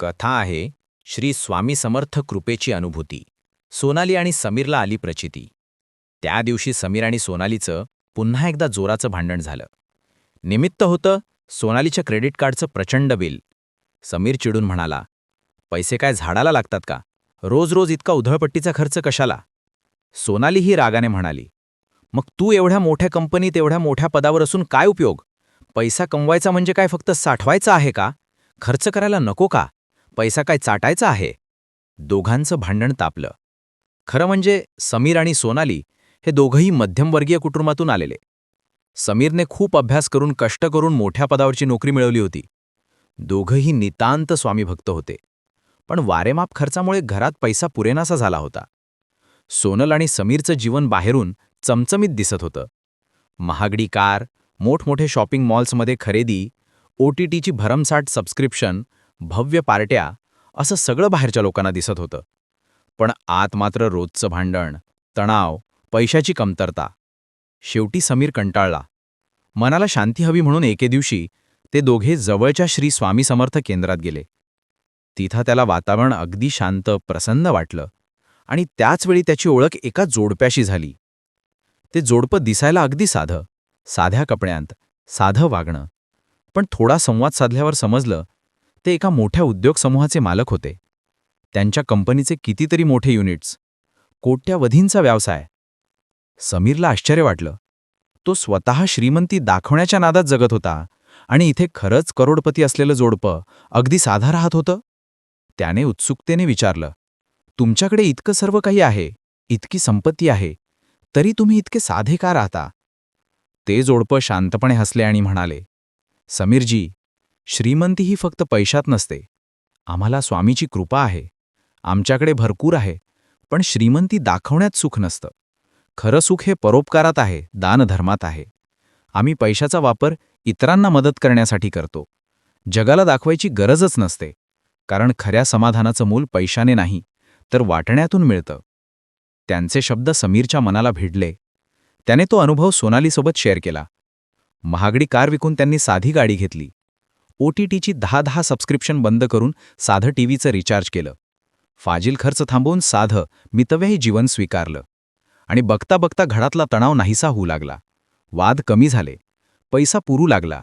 कथा आहे श्री स्वामी समर्थ कृपेची अनुभूती. सोनाली आणि समीरला आली प्रचिती. त्या दिवशी समीर आणि सोनालीचं पुन्हा एकदा जोराचं भांडण झालं. निमित्त होतं सोनालीच्या क्रेडिट कार्डचं प्रचंड बिल. समीर चिडून म्हणाला पैसे काय झाडाला लागतात का? रोज रोज इतका उधळपट्टीचा खर्च कशाला? सोनाली ही रागाने म्हणाली मग तू एवढ्या मोठ्या कंपनीत एवढ्या मोठ्या पदावर असून काय उपयोग? पैसा कमवायचा म्हणजे काय फक्त साठवायचा आहे का? खर्च करायला नको का? पैसा काय चाटायचा आहे? दोघांचं भांडण तापलं. खरं म्हणजे समीर आणि सोनाली हे दोघंही मध्यमवर्गीय कुटुंबातून आलेले. समीरने खूप अभ्यास करून कष्ट करून मोठ्या पदावरची नोकरी मिळवली होती. दोघंही नितांत स्वामीभक्त होते. पण वारेमाप खर्चामुळे घरात पैसा पुरेनासा झाला होता. सोनल आणि समीरचं जीवन बाहेरून चमचमीत दिसत होतं. महागडी कार मोठमोठे शॉपिंग मॉल्समध्ये खरेदी ओ टी टीची भरमसाठ सबस्क्रिप्शन भव्य पार्ट्या असं सगळं बाहेरच्या लोकांना दिसत होतं. पण आत मात्र रोजचं भांडण तणाव पैशाची कमतरता. शेवटी समीर कंटाळला. मनाला शांती हवी म्हणून एके दिवशी ते दोघे जवळच्या श्री स्वामी समर्थ केंद्रात गेले. तिथं त्याला वातावरण अगदी शांत प्रसन्न वाटलं आणि त्याचवेळी त्याची ओळख एका जोडप्याशी झाली. ते जोडपं दिसायला अगदी साधं साध्या कपड्यांत साधं वागणं. पण थोडा संवाद साधल्यावर समजलं ते एका मोठ्या उद्योग समूहाचे मालक होते. त्यांच्या कंपनीचे कितीतरी मोठे युनिट्स. कोट्यावधींचा व्यवसाय. समीरला आश्चर्य वाटलं. तो स्वतः श्रीमंती दाखवण्याच्या नादात जगत होता आणि इथे खरंच करोडपती असलेलं जोडपं अगदी साधा राहत होतं? त्याने उत्सुकतेने विचारलं. तुमच्याकडे इतकं सर्व काही आहे इतकी संपत्ती आहे तरी तुम्ही इतके साधे का राहता? ते जोडपं शांतपणे हसले आणि म्हणाले. समीरजी श्रीमंती ही फक्त पैशात नसते. आम्हाला स्वामीची कृपा आहे. आमच्याकडे भरपूर आहे पण श्रीमंती दाखवण्यात सुख नसतं. खरं सुख हे परोपकारात आहे दानधर्मात आहे. आम्ही पैशाचा वापर इतरांना मदत करण्यासाठी करतो. जगाला दाखवायची गरजच नसते. कारण खऱ्या समाधानाचं मूल पैशाने नाही तर वाटण्यातून मिळतं. त्यांचे शब्द समीरच्या मनाला भिडले. त्याने तो अनुभव सोनालीसोबत शेअर केला. महागडी कार विकून त्यांनी साधी गाडी घेतली. ओ टी टीची दहा दहा सबस्क्रिप्शन बंद करून साधं टीव्हीचं रिचार्ज केलं. फाजील खर्च थांबवून साधं मितव्यही जीवन स्वीकारलं. आणि बघता बघता घरातला तणाव नाहीसा होऊ लागला. वाद कमी झाले. पैसा पुरू लागला.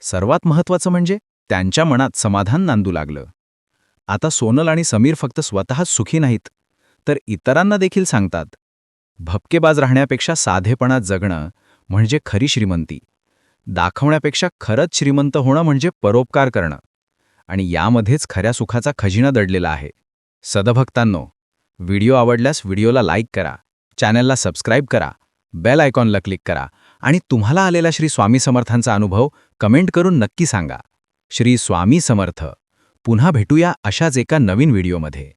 सर्वात महत्त्वाचं म्हणजे त्यांच्या मनात समाधान नांदू लागलं. आता सोनल आणि समीर फक्त स्वतःच सुखी नाहीत तर इतरांना देखील सांगतात. भपकेबाज राहण्यापेक्षा साधेपणात जगणं म्हणजे खरी श्रीमंती. दाखवण्यापेक्षा खरंच श्रीमंत होणं म्हणजे परोपकार करणं. आणि यामध्येच खऱ्या सुखाचा खजिना दडलेला आहे. सदभक्तांनो व्हिडिओ आवडल्यास व्हिडिओला लाईक करा चॅनलला सबस्क्राईब करा बेल आयकॉनला क्लिक करा आणि तुम्हाला आलेला श्री स्वामी समर्थांचा अनुभव कमेंट करून नक्की सांगा. श्री स्वामी समर्थ. पुन्हा भेटूया अशाच एका नवीन व्हिडिओमध्ये.